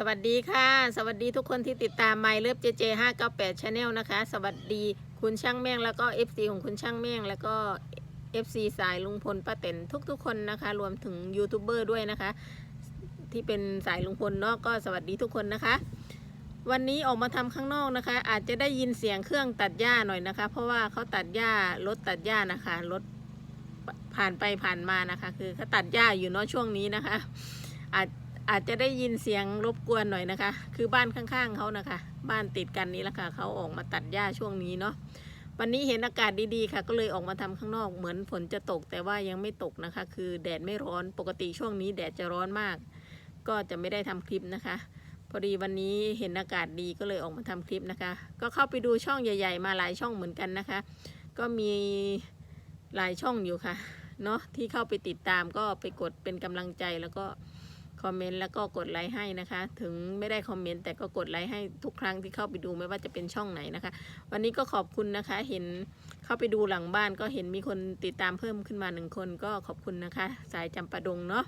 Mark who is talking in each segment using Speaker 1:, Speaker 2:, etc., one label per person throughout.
Speaker 1: สวัสดีค่ะ สวัสดีทุกคนที่ติดตาม My Love JJ 598 Channel นลนะคะ สวัสดีคุณช่างแม่งแล้วก็ FC ของคุณช่างแม่งแล้วก็ FC สายลุงพลป้าเต็นทุกๆ คนนะคะ รวมถึงยูทูบเบอร์ด้วยนะคะ ที่เป็นสายลุงพลเนาะก็สวัสดีทุกคนนะคะ วันนี้ออกมาทำข้างนอกนะคะ อาจจะได้ยินเสียงเครื่องตัดหญ้าหน่อยนะคะ เพราะว่าเขาตัดหญ้ารถตัดหญ้านะคะรถผ่านไปผ่านมานะคะ คือเขาตัดหญ้าอยู่เนาะช่วงนี้นะคะ อาจ อาจจะได้ยินเสียงรบกวนหน่อยนะคะ คือบ้านข้างๆเขานะคะ บ้านติดกันนี้แหละค่ะเขาออกมาตัดหญ้าช่วงนี้เนาะวันนี้เห็นอากาศดีๆค่ะ ก็เลยออกมาทำข้างนอกเหมือนฝนจะตกแต่ว่ายังไม่ตกนะคะ คือแดดไม่ร้อนปกติช่วงนี้แดดจะร้อนมาก ก็จะไม่ได้ทำคลิปนะคะ พอดีวันนี้เห็นอากาศดีก็เลยออกมาทำคลิปนะคะ ก็เข้าไปดูช่องใหญ่ ๆ มาหลายช่องเหมือนกันนะคะ ก็มีหลายช่องอยู่ค่ะเนาะที่เข้าไปติดตามก็ไปกดเป็นกำลังใจแล้วก็ คอมเมนต์แล้วก็กดไลค์ให้นะคะ ถึงไม่ได้คอมเมนต์แต่ก็กดไลค์ให้ทุกครั้งที่เข้าไปดูไม่ว่าจะเป็นช่องไหนนะคะ วันนี้ก็ขอบคุณนะคะ เห็นเข้าไปดูหลังบ้านก็เห็นมีคนติดตามเพิ่มขึ้นมาหนึ่งคน ก็ขอบคุณนะคะ สายจำปาดงเนาะ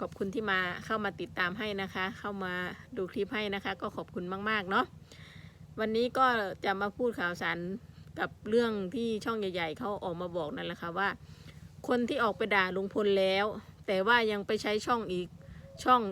Speaker 1: ขอบคุณที่มาเข้ามาติดตามให้นะคะ เข้ามาดูคลิปให้นะคะ ก็ขอบคุณมากๆเนาะวันนี้ก็จะมาพูดข่าวสารกับเรื่องที่ช่องใหญ่ ๆเขาออกมาบอกนั่นแหละค่ะว่า คนที่ออกไปด่าลุงพลแล้ว แต่ว่ายังไปใช้ช่องอีก ช่อง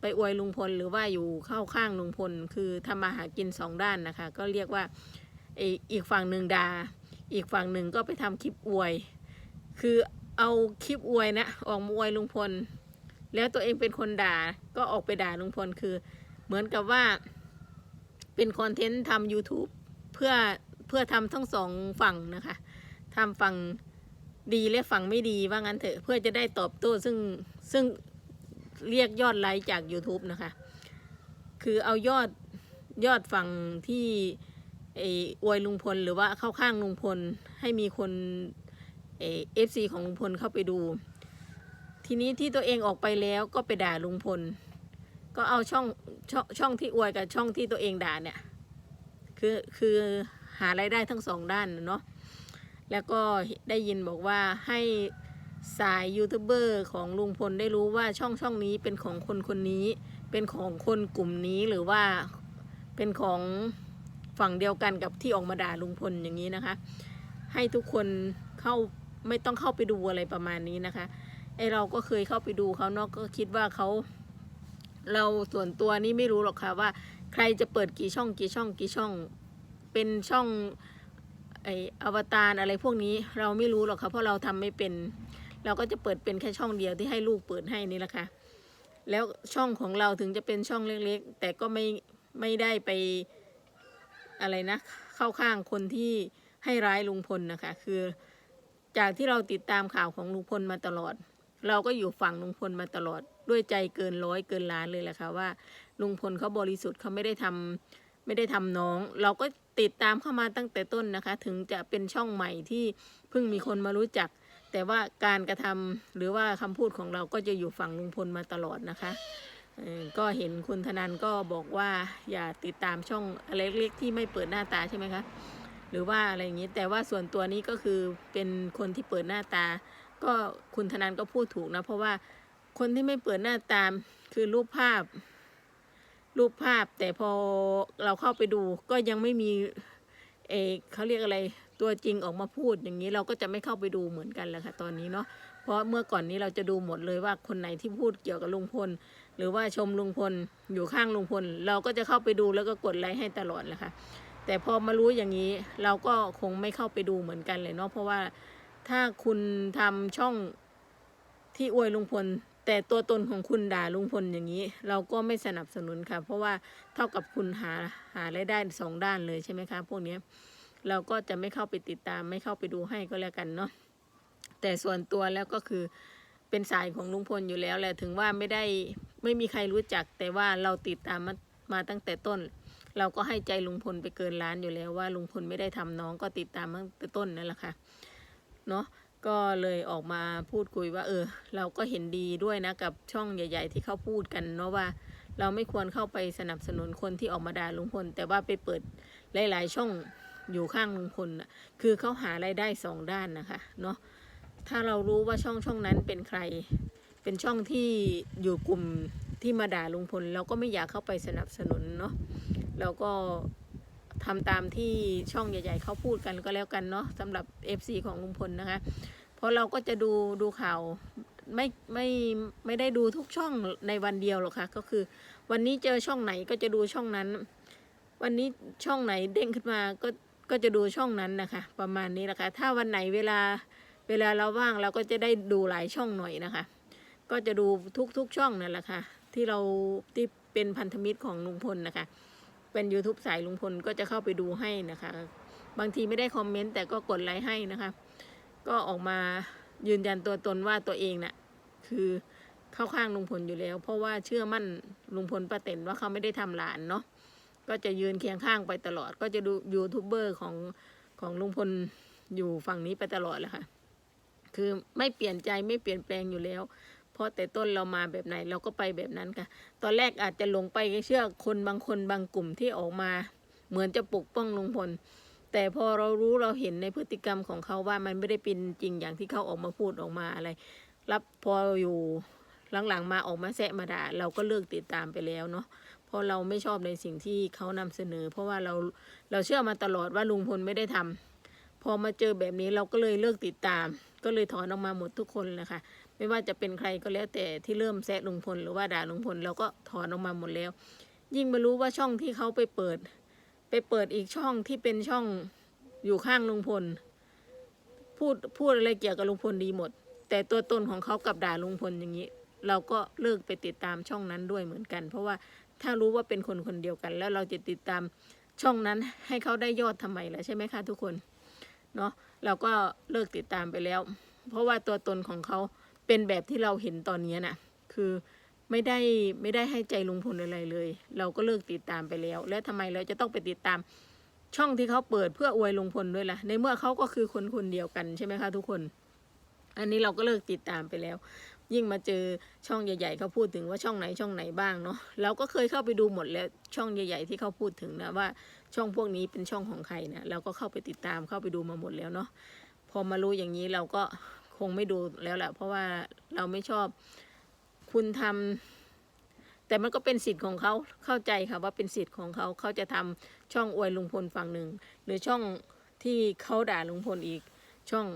Speaker 1: ไปอวยลุงพลหรือว่าอยู่เข้าข้างลุงพล คือทำมาหากินสองด้านนะคะ ก็เรียกว่าอีกฝั่งหนึ่งด่าอีกฝั่งหนึ่งก็ไปทำคลิปอวย คือเอาคลิปอวยนะออกมาอวยลุงพล แล้วตัวเองเป็นคนด่าก็ออกไปด่าลุงพลคือ เหมือนกับว่า เป็นคอนเทนต์ทำ YouTube เพื่อเพื่อทำทั้งสองฝั่งนะคะทำฝั่งดีและฝั่งไม่ดีว่างั้นเถอะเพื่อจะได้ตอบโต้ซึ่งซึ่ง เรียกยอดไลค์จาก YouTube นะคะ คือเอายอดยอดฝั่งที่เอออวยลุงพลหรือว่าเข้าข้างลุงพลให้มีคนเอฟซีของลุงพลเข้าไปดู ทีนี้ที่ตัวเองออกไปแล้วก็ไปด่าลุงพล ก็เอาช่องช่องช่องที่อวยกับช่องที่ตัวเองด่าเนี่ย คือคือหารายได้ทั้งสองด้านเนาะแล้วก็ได้ยินบอกว่าให้ สายยูทูบเบอร์ของลุงพลได้รู้ว่าช่องช่องนี้เป็นของคนคนนี้ เป็นของคนกลุ่มนี้หรือว่าเป็นของฝั่งเดียวกันกับที่ออกมาด่าลุงพลอย่างนี้นะคะ ให้ทุกคนเข้าไม่ต้องเข้าไปดูอะไรประมาณนี้นะคะไอเราก็เคยเข้าไปดูเขาเนาะก็คิดว่าเขาเราส่วนตัวนี่ไม่รู้หรอกค่ะว่า ใครจะเปิดกี่ช่องกี่ช่องกี่ช่อง เป็นช่องไออวตารอะไรพวกนี้เราไม่รู้หรอกค่ะเพราะเราทำไม่เป็น เราก็จะเปิดเป็นแค่ช่องเดียวที่ให้ลูกเปิดให้นี่แหละค่ะแล้วช่องของเราถึงจะเป็นช่องเล็กๆ แต่ก็ไม่ไม่ได้ไปอะไรนะ เข้าข้างคนที่ให้ร้ายลุงพลนะคะ คือจากที่เราติดตามข่าวของลุงพลมาตลอด เราก็อยู่ฝั่งลุงพลมาตลอด ด้วยใจเกินร้อยเกินล้านเลยแหละค่ะว่าลุงพลเขาบริสุทธิ์เขาไม่ได้ทำไม่ได้ทำน้อง เราก็ติดตามเข้ามาตั้งแต่ต้นนะคะ ถึงจะเป็นช่องใหม่ที่เพิ่งมีคนมารู้จัก แต่ว่าการกระทำหรือว่าคำพูดของเราก็จะอยู่ฝั่งลุงพลมาตลอดนะคะก็เห็นคุณธนันก็บอกว่าอย่าติดตามช่องอะไรเล็กๆที่ไม่เปิดหน้าตาใช่ไหมคะหรือว่าอะไรอย่างนี้แต่ว่าส่วนตัวนี้ก็คือเป็นคนที่เปิดหน้าตา ก็คุณธนันก็พูดถูกนะ เพราะว่าคนที่ไม่เปิดหน้าตามคือรูปภาพ รูปภาพแต่พอเราเข้าไปดูก็ยังไม่มีเออเขาเรียกอะไร ตัวจริงออกมาพูดอย่างนี้เราก็จะไม่เข้าไปดูเหมือนกันแหละค่ะตอนนี้เนาะเพราะเมื่อก่อนนี้เราจะดูหมดเลยว่าคนไหนที่พูดเกี่ยวกับลุงพล หรือว่าชมลุงพลอยู่ข้างลุงพล เราก็จะเข้าไปดูแล้วก็กดไลค์ให้ตลอดแหละค่ะแต่พอมารู้อย่างนี้เราก็คงไม่เข้าไปดูเหมือนกันเลยเนาะเพราะว่าถ้าคุณทำช่องที่อวยลุงพลแต่ตัวตนของคุณด่าลุงพลอย่างนี้ เราก็ไม่สนับสนุนค่ะ เพราะว่าเท่ากับคุณหาหารายได้สองด้านเลยใช่ไหมคะพวกเนี้ย เราก็จะไม่เข้าไปติดตามไม่เข้าไปดูให้ก็แล้วกันเนาะแต่ส่วนตัวแล้วก็คือเป็นสายของลุงพลอยู่แล้วแหละถึงว่าไม่ได้ไม่มีใครรู้จัก แต่ว่าเราติดตามมามาตั้งแต่ต้น เราก็ให้ใจลุงพลไปเกินล้านอยู่แล้วว่าลุงพลไม่ได้ทำน้องก็ติดตามมาตั้งแต่ต้นนั่นแหละค่ะเนาะก็เลยออกมาพูดคุยว่า เออ เราก็เห็นดีด้วยนะกับช่องใหญ่ ๆ ที่เขาพูดกันเนาะว่าเราไม่ควรเข้าไปสนับสนุนคนที่ออกมาด่าลุงพลแต่ว่าไปเปิดหลาย ๆ ช่อง อยู่ข้างลุงพลนะคือเขาหารายได้สองด้านนะคะเนาะถ้าเรารู้ว่าช่องช่องนั้นเป็นใคร เป็นช่องที่อยู่กลุ่มที่มาด่าลุงพล เราก็ไม่อยากเข้าไปสนับสนุนเนาะเราก็ทำตามที่ช่องใหญ่ ๆเขาพูดกันก็แล้วกันเนาะสำหรับ FC ของลุงพลนะคะ เพราะเราก็จะดูดูข่าวไม่ไม่ไม่ได้ดูทุกช่องในวันเดียวหรอกค่ะ ก็คือ วันนี้เจอช่องไหนก็จะดูช่องนั้น วันนี้ช่องไหนเด้งขึ้นมาก็ ก็จะดูช่องนั้นนะคะ ประมาณนี้แหละค่ะถ้าวันไหนเวลาเวลาเราว่างเราก็จะได้ดูหลายช่องหน่อยนะคะ ก็จะดูทุกทุกช่องนั่นแหละค่ะ ที่เราที่เป็นพันธมิตรของลุงพลนะคะ เป็น YouTube สายลุงพลก็จะเข้าไปดูให้นะคะ บางทีไม่ได้คอมเมนต์แต่ก็กดไลค์ให้นะคะ ก็ออกมายืนยันตัวตนว่าตัวเองน่ะคือเข้าข้างลุงพลอยู่แล้ว เพราะว่าเชื่อมั่นลุงพลป้าเต็นว่าเขาไม่ได้ทำหลานเนาะ ก็จะยืนเคียงข้างไปตลอด ก็จะดูยูทูบเบอร์ของของลุงพลอยู่ฝั่งนี้ไปตลอดแหละค่ะ คือไม่เปลี่ยนใจไม่เปลี่ยนแปลงอยู่แล้ว เพราะแต่ต้นเรามาแบบไหนเราก็ไปแบบนั้นค่ะ ตอนแรกอาจจะหลงไปเชื่อคนบางคนบางกลุ่มที่ออกมา เหมือนจะปกป้องลุงพล แต่พอเรารู้เราเห็นในพฤติกรรมของเขาว่ามันไม่ได้เป็นจริงอย่างที่เขาออกมาพูดออกมาอะไร รับพออยู่หลังๆมาออกมาแซะมาด่าเราก็เลิกติดตามไปแล้วเนาะ เพราะเราไม่ชอบในสิ่งที่เขานำเสนอ เพราะว่าเราเราเชื่อมาตลอดว่าลุงพลไม่ได้ทำพอมาเจอแบบนี้เราก็เลยเลิกติดตาม ก็เลยถอนออกมาหมดทุกคนเลยค่ะไม่ว่าจะเป็นใครก็แล้วแต่ที่เริ่มแซะลุงพลหรือว่าด่าลุงพลเราก็ถอนออกมาหมดแล้ว ยิ่งมารู้ว่าช่องที่เขาไปเปิด ไปเปิดอีกช่องที่เป็นช่องอยู่ข้างลุงพล พูดพูดอะไรเกี่ยวกับลุงพลดีหมด แต่ตัวตนของเขากับด่าลุงพลอย่างนี้ เราก็เลิกไปติดตามช่องนั้นด้วยเหมือนกัน เพราะว่า ถ้ารู้ว่าเป็นคนคนเดียวกัน แล้วเราจะติดตามช่องนั้นให้เขาได้ยอดทำไมล่ะใช่ไหมคะทุกคนเนาะเราก็เลิกติดตามไปแล้ว เพราะว่าตัวตนของเขาเป็นแบบที่เราเห็นตอนนี้น่ะคือไม่ได้ไม่ได้ให้ใจลุงพลอะไรเลย เราก็เลิกติดตามไปแล้ว แล้วทำไมเราจะต้องไปติดตามช่องที่เขาเปิดเพื่ออวยลุงพลด้วยล่ะ ในเมื่อเขาก็คือคนคนเดียวกันใช่ไหมคะทุกคน อันนี้เราก็เลิกติดตามไปแล้ว ยิ่งมาเจอช่องใหญ่ๆเขาพูดถึงว่าช่องไหนช่องไหนบ้างเนาะเราก็เคยเข้าไปดูหมดแล้วช่องใหญ่ ๆ ที่เขาพูดถึงนะว่าช่องพวกนี้เป็นช่องของใครนะเราก็เข้าไปติดตามเข้าไปดูมาหมดแล้วเนาะพอมารู้อย่างนี้เราก็คงไม่ดูแล้วแหละเพราะว่าเราไม่ชอบคุณทำแต่มันก็เป็นสิทธิ์ของเขาเข้าใจค่ะว่าเป็นสิทธิ์ของเขาเขาจะทำช่องอวยลุงพลฝั่งหนึ่งหรือช่องที่เขาด่าลุงพลอีกช่อง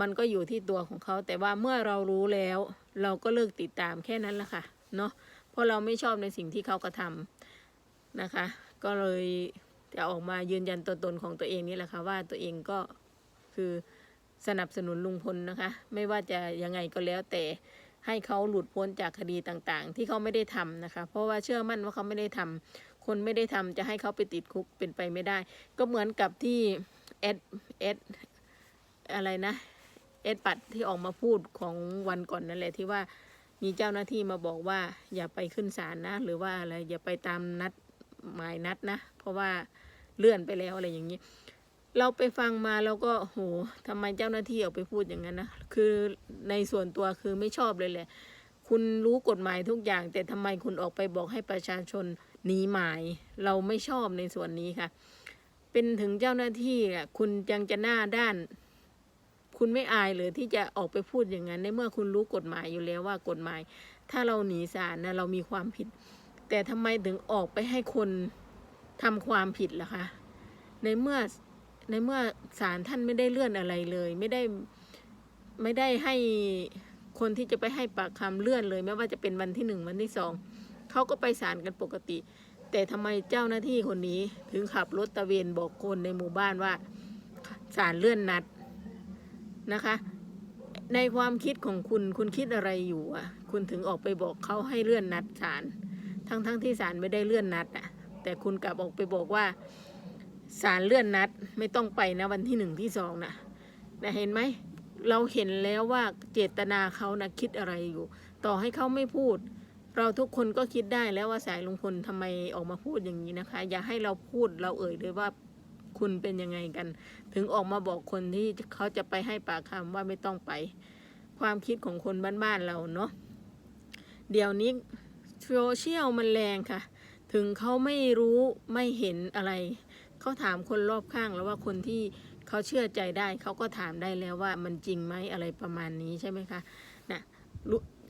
Speaker 1: มันก็อยู่ที่ตัวของเขา แต่ว่าเมื่อเรารู้แล้ว เราก็เลิกติดตามแค่นั้นละค่ะเนาะเพราะเราไม่ชอบในสิ่งที่เขากระทำนะคะ ก็เลยจะออกมายืนยันตัวตนของตัวเองนี่แหละค่ะว่าตัวเองก็คือสนับสนุนลุงพลนะคะ ไม่ว่าจะยังไงก็แล้วแต่ให้เขาหลุดพ้นจากคดีต่างๆ ที่เขาไม่ได้ทำนะคะ เพราะว่าเชื่อมั่นว่าเขาไม่ได้ทำคนไม่ได้ทำจะให้เขาไปติดคุกเป็นไปไม่ได้ ก็เหมือนกับที่เอสเอสอะไรนะ เอ็ดปัดที่ออกมาพูดของวันก่อนนั่นแหละที่ว่ามีเจ้าหน้าที่มาบอกว่า อย่าไปขึ้นศาลนะ หรือว่าอะไรอย่าไปตามนัดหมายนัดนะ เพราะว่าเลื่อนไปแล้วอะไรอย่างนี้ เราไปฟังมาแล้วก็โหทำไมเจ้าหน้าที่ออกไปพูดอย่างนั้นนะคือในส่วนตัวคือไม่ชอบเลยแหละ คุณรู้กฎหมายทุกอย่าง แต่ทำไมคุณออกไปบอกให้ประชาชนหนีหมาย เราไม่ชอบในส่วนนี้ค่ะ เป็นถึงเจ้าหน้าที่อะคุณยังจะหน้าด้าน คุณไม่อายเลยที่จะออกไปพูดอย่างนั้นในเมื่อคุณรู้กฎหมายอยู่แล้วว่ากฎหมาย ถ้าเราหนีศาลนะเรามีความผิด แต่ทำไมถึงออกไปให้คนทำความผิดล่ะคะ ในเมื่อในเมื่อศาลท่านไม่ได้เลื่อนอะไรเลย ไม่ได้ไม่ได้ให้คนที่จะไปให้ปากคำเลื่อนเลย ไม่ว่าจะเป็นวันที่หนึ่งวันที่สองเขาก็ไปศาลกันปกติ แต่ทำไมเจ้าหน้าที่คนนี้ถึงขับรถตะเวนบอกคนในหมู่บ้านว่าศาลเลื่อนนัด นะคะ ในความคิดของคุณคุณคิดอะไรอยู่อะ คุณถึงออกไปบอกเขาให้เลื่อนนัดศาลทั้งทั้งที่ศาลไม่ได้เลื่อนนัดอะ แต่คุณกลับออกไปบอกว่าศาลเลื่อนนัดไม่ต้องไปนะวันที่หนึ่งที่สองนะนะเห็นไหมเราเห็นแล้วว่าเจตนาเขานะคิดอะไรอยู่ ต่อให้เขาไม่พูด เราทุกคนก็คิดได้แล้วว่าสายลุงพลทำไมออกมาพูดอย่างนี้นะคะ อย่าให้เราพูดเราเอ่ยเลยว่า คุณเป็นยังไงกัน ถึงออกมาบอกคนที่เขาจะไปให้ปากคำว่าไม่ต้องไป ความคิดของคนบ้านๆเราเนาะเดี๋ยวนี้โซเชียลมันแรงค่ะ ถึงเขาไม่รู้ไม่เห็นอะไร เขาถามคนรอบข้างแล้วว่าคนที่เขาเชื่อใจได้ เขาก็ถามได้แล้วว่ามันจริงไหมอะไรประมาณนี้ใช่ไหมคะนะ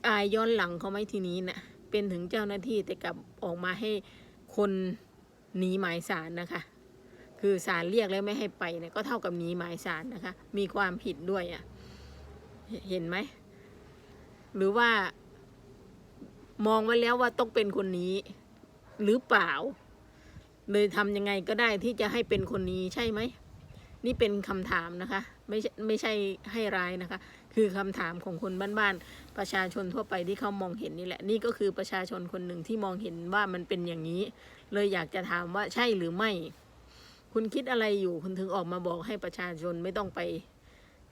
Speaker 1: อายย้อนหลังเขาไหมทีนี้น่ะเป็นถึงเจ้าหน้าที่แต่กลับออกมาให้คนหนีหมายสารนะคะ คือศาลเรียกแล้วไม่ให้ไปเนี่ยก็เท่ากับหนีหมายสารนะคะ มีความผิดด้วยอะ่ะเห็นไหม หรือว่า มองไว้แล้วว่าต้องเป็นคนนี้ หรือเปล่า เลยทำยังไงก็ได้ที่จะให้เป็นคนนี้ใช่ไหม นี่เป็นคำถามนะคะ ไม่ใช่ไม่ใช่ให้ร้ายนะคะ คือคำถามของคนบ้านๆประชาชนทั่วไปที่เขามองเห็นนี่แหละ นี่ก็คือประชาชนคนหนึ่งที่มองเห็นว่ามันเป็นอย่างนี้ เลยอยากจะถามว่าใช่หรือไม่ คุณคิดอะไรอยู่คุณถึงออกมาบอกให้ประชาชนไม่ต้องไป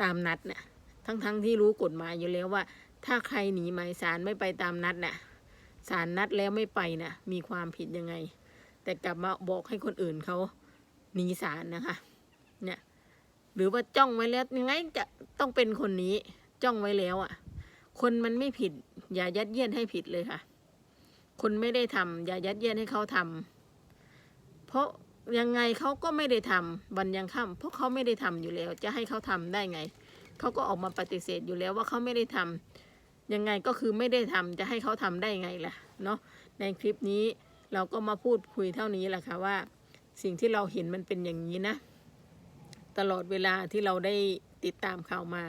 Speaker 1: ตามนัดเนี่ยทั้งๆทที่รู้กฎหมายอยู่แล้วว่า ถ้าใครหนีหมายสารไม่ไปตามนัดน่ะศาลนัดแล้วไม่ไปน่ะมีความผิดยังไง แต่กลับมาบอกให้คนอื่นเขาหนีศาลนะคะ เนี่ยหรือว่าจ้องไว้แล้วยังไงจะต้องเป็นคนนี้จ้องไว้แล้วอะ่ะ คนมันไม่ผิด อย่ายัดเยียดให้ผิดเลยค่ะ คนไม่ได้ทำอย่ายัดเยียดให้เขาทำเพราะ ยังไงเขาก็ไม่ได้ทำวันยังค่ำเพราะเขาไม่ได้ทำอยู่แล้ว จะให้เขาทำได้ไง เขาก็ออกมาปฏิเสธอยู่แล้วว่าเขาไม่ได้ทำยังไงก็คือไม่ได้ทำจะให้เขาทำได้ไงล่ะเนาะในคลิปนี้เราก็มาพูดคุยเท่านี้แหละค่ะว่า สิ่งที่เราเห็นมันเป็นอย่างนี้นะ ตลอดเวลาที่เราได้ติดตามข่าวมา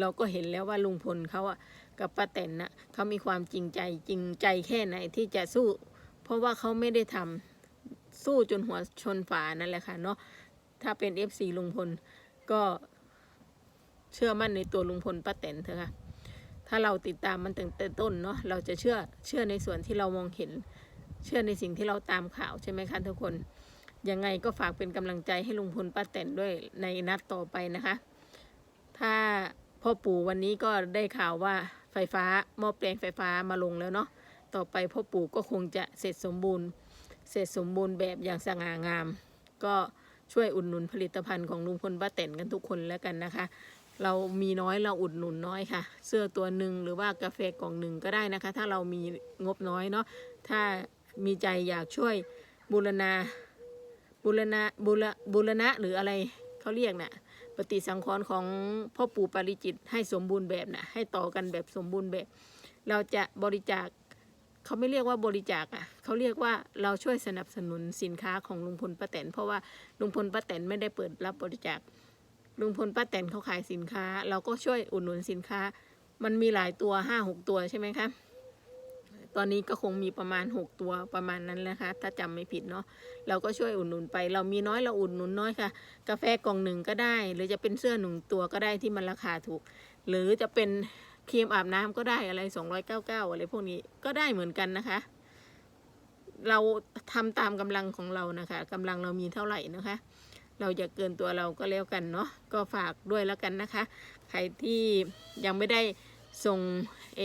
Speaker 1: เราก็เห็นแล้วว่าลุงพลเขาอะกับป้าแตนนะเขามีความจริงใจจริงใจแค่ไหนที่จะสู้ เพราะว่าเขาไม่ได้ทำ สู้จนหัวชนฝานั่นแหละค่ะเนาะถ้าเป็น FC ลุงพลก็เชื่อมั่นในตัวลุงพลป้าแตนเถอะค่ะถ้าเราติดตามมันตั้งแต่ต้นเนาะเราจะเชื่อเชื่อในส่วนที่เรามองเห็น เชื่อในสิ่งที่เราตามข่าวใช่ไหมคะทุกคนยังไงก็ฝากเป็นกำลังใจให้ลุงพลป้าแตนด้วยในนัดต่อไปนะคะ ถ้าพ่อปู่วันนี้ก็ได้ข่าวว่าไฟฟ้าหม้อแปลงไฟฟ้ามาลงแล้วเนาะต่อไปพ่อปู่ก็คงจะเสร็จสมบูรณ์ เสร็จสมบูรณ์แบบอย่างสง่างาม ก็ช่วยอุดหนุนผลิตภัณฑ์ของลุงพลป้าแตนกันทุกคนแล้วกันนะคะ เรามีน้อยเราอุดหนุนน้อยค่ะ เสื้อตัวหนึ่งหรือว่ากาแฟกล่องหนึ่งก็ได้นะคะ ถ้าเรามีงบน้อยเนาะถ้ามีใจอยากช่วยบูรณาบุรณะบุรบุรณะหรืออะไรเขาเรียกน่ะปฏิสังขรณ์ของพ่อปู่ปาริจิตให้สมบูรณ์แบบน่ะให้ต่อกันแบบสมบูรณ์แบบ เราจะบริจาค เขาไม่เรียกว่าบริจาคอะเขาเรียกว่าเราช่วยสนับสนุนสินค้าของลุงพลป้าแตนเพราะว่าลุงพลป้าแตนไม่ได้เปิดรับบริจาคลุงพลป้าแตนเขาขายสินค้า เราก็ช่วยอุดหนุนสินค้า มันมีหลายตัวห้าหกตัวใช่ไหมคะตอนนี้ก็คงมีประมาณ 6 ตัวประมาณนั้นแหละคะ ถ้าจำไม่ผิดเนาะเราก็ช่วยอุดหนุนไป เรามีน้อยเราอุดหนุนน้อยค่ะ กาแฟกล่องหนึ่งก็ได้ หรือจะเป็นเสื้อหนึ่งตัวก็ได้ที่มันราคาถูก หรือจะเป็น ครีมอาบน้ำก็ได้อะไร299อยเก้าเก้าอะไรพวกนี้ก็ได้เหมือนกันนะคะ เราทำตามกำลังของเรานะคะกำลังเรามีเท่าไหร่นะคะ เราอย่าเกินตัวเราก็แล้วกันเนาะก็ฝากด้วยแล้วกันนะคะ ใครที่ยังไม่ได้ส่งเอ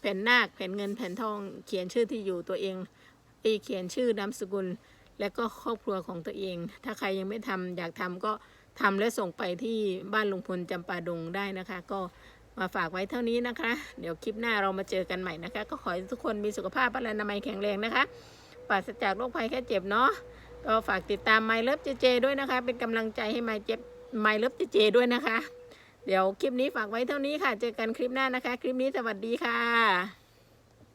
Speaker 1: แผ่นนาคแผ่นเงินแผ่นทองเขียนชื่อที่อยู่ตัวเองเอเขียนชื่อนามสกุล และก็ครอบครัวของตัวเอง ถ้าใครยังไม่ทำอยากทำก็ทำและส่งไปที่บ้านลุงพลจำปาดงได้นะคะ ก็ มาฝากไว้เท่านี้นะคะ เดี๋ยวคลิปหน้าเรามาเจอกันใหม่นะคะ ก็ขอให้ทุกคนมีสุขภาพพลานามัยแข็งแรงนะคะปราศจากโรคภัยแค่เจ็บเนาะก็ฝากติดตามไมเลิฟเจเจด้วยนะคะ เป็นกำลังใจให้ไมเจ็บไมเลิฟเจเจด้วยนะคะ เดี๋ยวคลิปนี้ฝากไว้เท่านี้ค่ะ เจอกันคลิปหน้านะคะ คลิปนี้สวัสดีค่ะ